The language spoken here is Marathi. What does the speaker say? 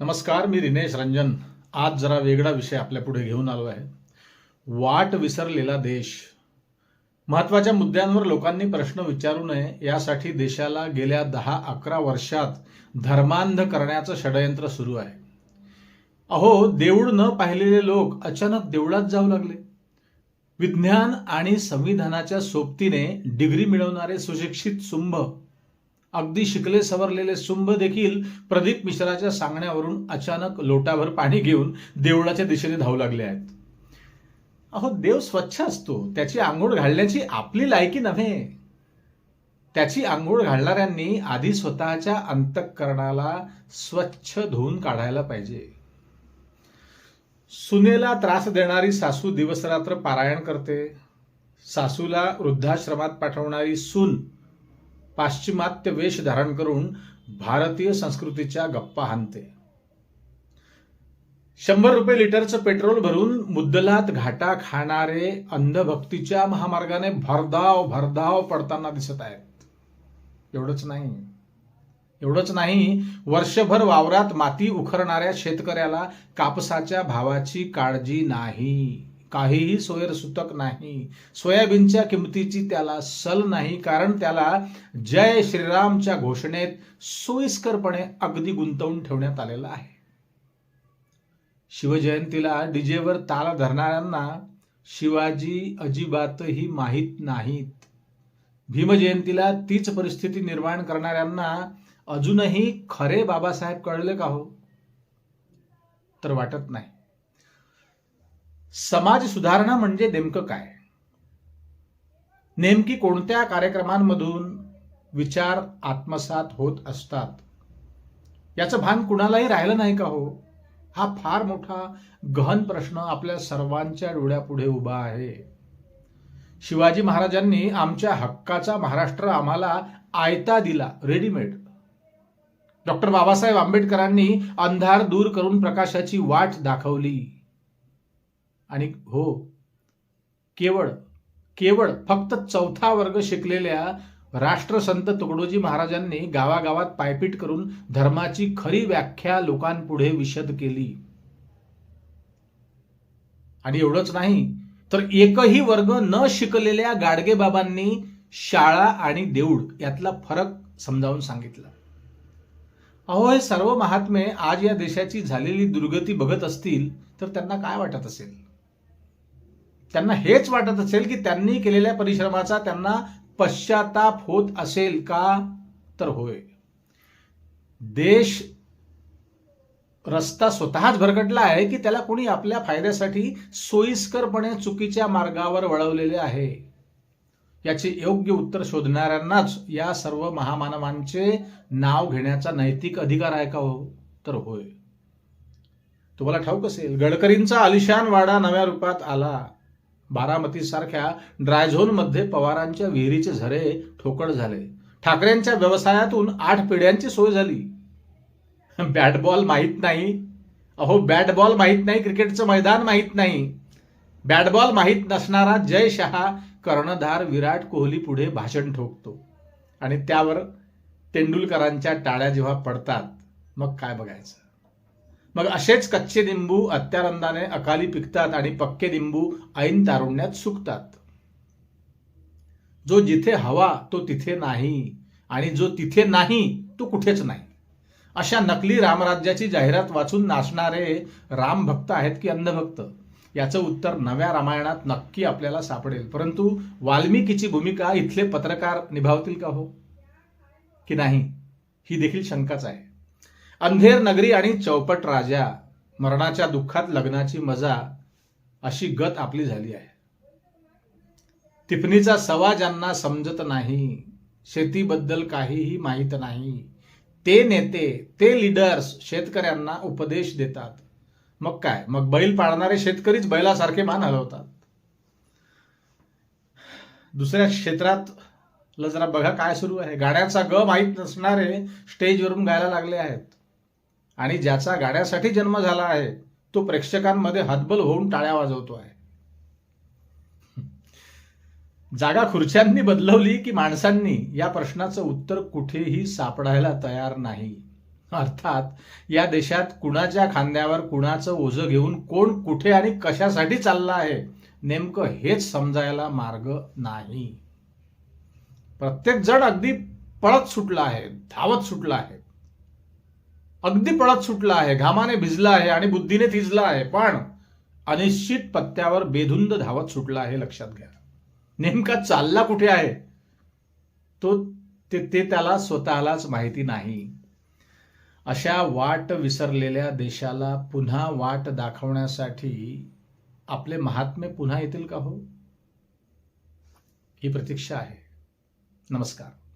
नमस्कार मी रिनेश रंजन. आज जरा वेगळा विषय आपल्या पुढे घेऊन आलो आहे. वाट विसरलेला देश. महत्त्वाच्या मुद्द्यांवर लोकांनी प्रश्न विचारू नये यासाठी देशाला गेल्या दहा अकरा वर्षात धर्मांध करण्याचं षडयंत्र सुरू आहे. अहो देऊळ न पाहिलेले लोक अचानक देवळात जाऊ लागले. विज्ञान आणि संविधानाच्या सोबतीने डिग्री मिळवणारे सुशिक्षित सुंभ अगदी शिकले सवरलेले सुंभ देखील प्रदीप मिश्राच्या सांगण्यावरून अचानक लोटाभर पाणी घेऊन देवळाच्या दिशेने धावू लागले आहेत. अहो देव स्वच्छ असतो. त्याची आंघोळ घालण्याची आपली लायकी नव्हे. त्याची आंघोळ घालणाऱ्यांनी आधी स्वतःच्या अंतःकरणाला स्वच्छ धुवून काढायला पाहिजे. सुनेला त्रास देणारी सासू दिवसरात्र पारायण करते. सासूला वृद्धाश्रमात पाठवणारी सून पाश्चिमात्य वेश धारण करून भारतीय संस्कृतीच्या गप्पा हाणते. शंभर रुपये लिटरचं पेट्रोल भरून मुद्दलात घाटा खाणारे अंधभक्तीच्या महामार्गाने भरधाव भरधाव पडताना दिसत आहेत. एवढंच नाही. एवढंच नाही वर्षभर वावरात माती उखरणाऱ्या शेतकऱ्याला कापसाच्या भावाची काळजी नाही. काहीही सोयरसुतक नाही. सोयाबीनच्या किमतीची त्याला सल नाही कारण त्याला जय श्रीरामच्या घोषणेत सोयीस्करपणे अगदी गुंतवून ठेवण्यात आलेला आहे. शिवजयंतीला डीजेवर ताला धरणाऱ्यांना शिवाजी अजिबातही माहीत नाहीत. भीमजयंतीला तीच परिस्थिती निर्माण करणाऱ्यांना अजूनही खरे बाबासाहेब कळले का हो? तर वाटत नाही. समाज सुधारणा म्हणजे नेमकं काय? नेमकी कोणत्या कार्यक्रमांमधून विचार आत्मसात होत असतात? याचं भान कुणालाही राहिलं नाही का हो? हा फार मोठा गहन प्रश्न आपल्या सर्वांच्या डोळ्यापुढे उभा आहे. शिवाजी महाराजांनी आमच्या हक्काचा महाराष्ट्र आम्हाला आयता दिला रेडीमेड. डॉक्टर बाबासाहेब आंबेडकरांनी अंधार दूर करून प्रकाशाची वाट दाखवली. आणि हो केवळ केवळ फक्त चौथा वर्ग शिकलेल्या राष्ट्रसंत तुकडोजी महाराजांनी गावागावात पायपीट करून धर्माची खरी व्याख्या लोकांपुढे विशद केली. आणि एवढंच नाही तर एकही वर्ग न शिकलेल्या गाडगेबाबांनी शाळा आणि देऊळ यातला फरक समजावून सांगितला. अहो हे सर्व महात्मे आज या देशाची झालेली दुर्गती बघत असतील तर त्यांना काय वाटत असेल? त्यांना हेच वाटत असेल की त्यांनी केलेल्या परिश्रमाचा त्यांना पश्चाताप होत असेल का? तर होय. देश रस्ता स्वतःच भरकटला आहे की त्याला कोणी आपल्या फायद्यासाठी सोयीस्करपणे चुकीच्या मार्गावर वळवलेले आहे? याचे योग्य उत्तर शोधणाऱ्यांनाच या सर्व महामानवांचे नाव घेण्याचा नैतिक अधिकार आहे का हो? तर होय. तुम्हाला ठाऊक असेल गडकरींचा आलिशान वाडा नव्या रूपात आला. बारामतीसारख्या ड्रायझोनमध्ये पवारांच्या विहिरीचे झरे ठोकळ झाले. ठाकरेंच्या व्यवसायातून आठ पिढ्यांची सोय झाली. बॅट बॉल माहीत नाही. अहो बॅट बॉल माहीत नाही क्रिकेटचं मैदान माहीत नाही. बॅट बॉल माहीत नसणारा जय शहा कर्णधार विराट कोहली पुढे भाषण ठोकतो. आणि त्यावर तेंडुलकरांच्या टाळ्या जेव्हा पडतात मग काय बघायचं? मग असेच कच्चे लिंबू अत्यानंदाने अकाली पिकतात आणि पक्के लिंबू ऐन तारुण्यात सुकतात. जो जिथे हवा तो तिथे नाही. आणि जो तिथे नाही तो कुठेच नाही. अशा नकली रामराज्याची जाहिरात वाचून नाचणारे राम भक्त आहेत की अंधभक्त? याचं उत्तर नव्या रामायणात नक्की आपल्याला सापडेल. परंतु वाल्मिकीची भूमिका इथले पत्रकार निभावतील का हो? की नाही? ही देखील शंकाच आहे. अंधेर नगरी आणि चौपट राजा मरणाच्या दुःखात लग्नाची मजा अशी गत आपली झाली आहे. टिपणीचा सवा ज्यांना समजत नाही शेतीबद्दल काहीही माहीत नाही ते नेते ते लीडर्स शेतकऱ्यांना उपदेश देतात. मग काय? मग बैल पाळणारे शेतकरीच बैलासारखे मान हलवतात. दुसऱ्या क्षेत्रात जरा बघा काय सुरू आहे. गाण्याचा ग माहीत नसणारे स्टेजवरून गायला लागले आहेत. आणि ज्याचा गाड्यासाठी जन्म झाला आहे तो प्रेक्षकांमध्ये हतबल होऊन टाळ्या वाजवतो आहे. जागा खुर्च्यांनी बदलवली की माणसांनी या प्रश्नाचं उत्तर कुठेही सापडायला तयार नाही. अर्थात या देशात कुणाच्या खांद्यावर कुणाचं ओझं घेऊन कोण कुठे आणि कशासाठी चाललं आहे नेमकं हेच समजायला मार्ग नाही. प्रत्येक जण अगदी पळत सुटला आहे धावत सुटला आहे. अगदी पळत सुटला आहे घामाने भिजला आहे आणि बुद्धीने थिजला आहे पण अनिश्चित पत्त्यावर बेधुंद धावत सुटला आहे लक्षात घ्या. नेमका चालला कुठे आहे? तो ते ते त्याला स्वतःलाच माहिती नाही. अशा वाट विसरलेल्या देशाला पुन्हा वाट दाखवण्यासाठी आपले महात्मे पुन्हा येतील का हो? ही प्रतीक्षा आहे. नमस्कार.